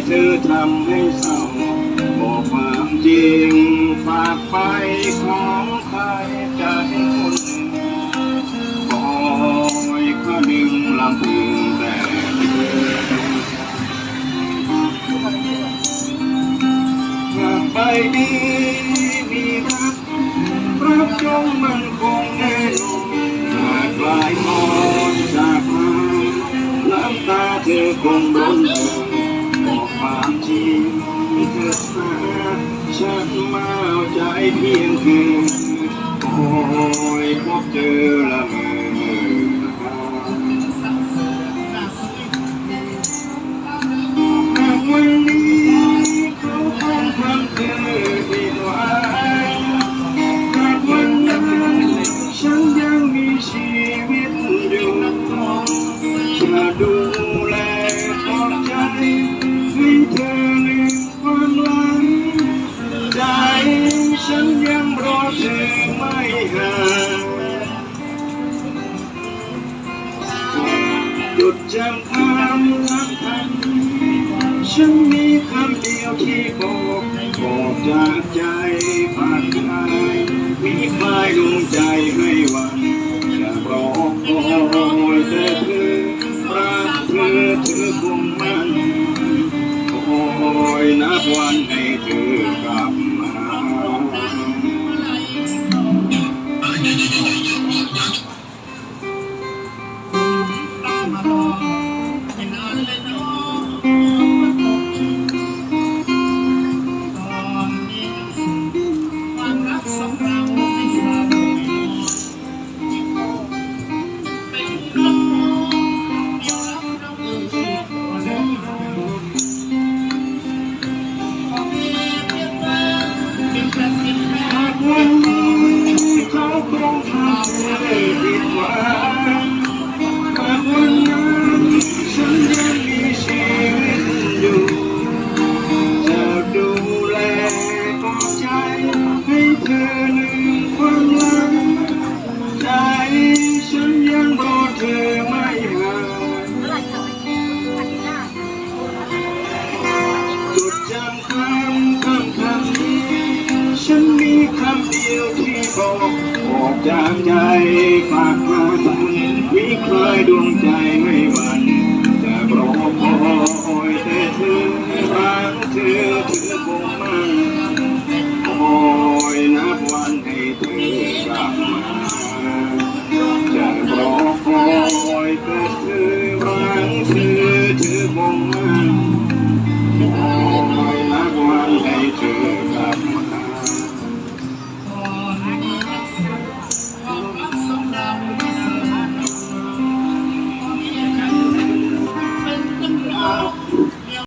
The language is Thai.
ทำให้เศร้าบอกความจริง ฝากไปของใครใจคนหนึ่งคอยก็ดึงลำพึงแต่เธอฝากไปดีมีรักรักจงมันคงแน่นอนหากลายมอนจากมาน้ำตาเธอคงร้นเอ่อ ฉันมาเอาใจเพียงคืนคอยพบเจอละเมอ หางหยุดจำความรักพันฉันมีคำเดียวที่บอกบอกจากใจฝากใครมีคลายดวงใจให้วันจะรอคอยแต่เธอรักเธอเธอคงมันคอยนับวันให้เธอ จากใจฝากมาคุณวิครายดวงใจไม่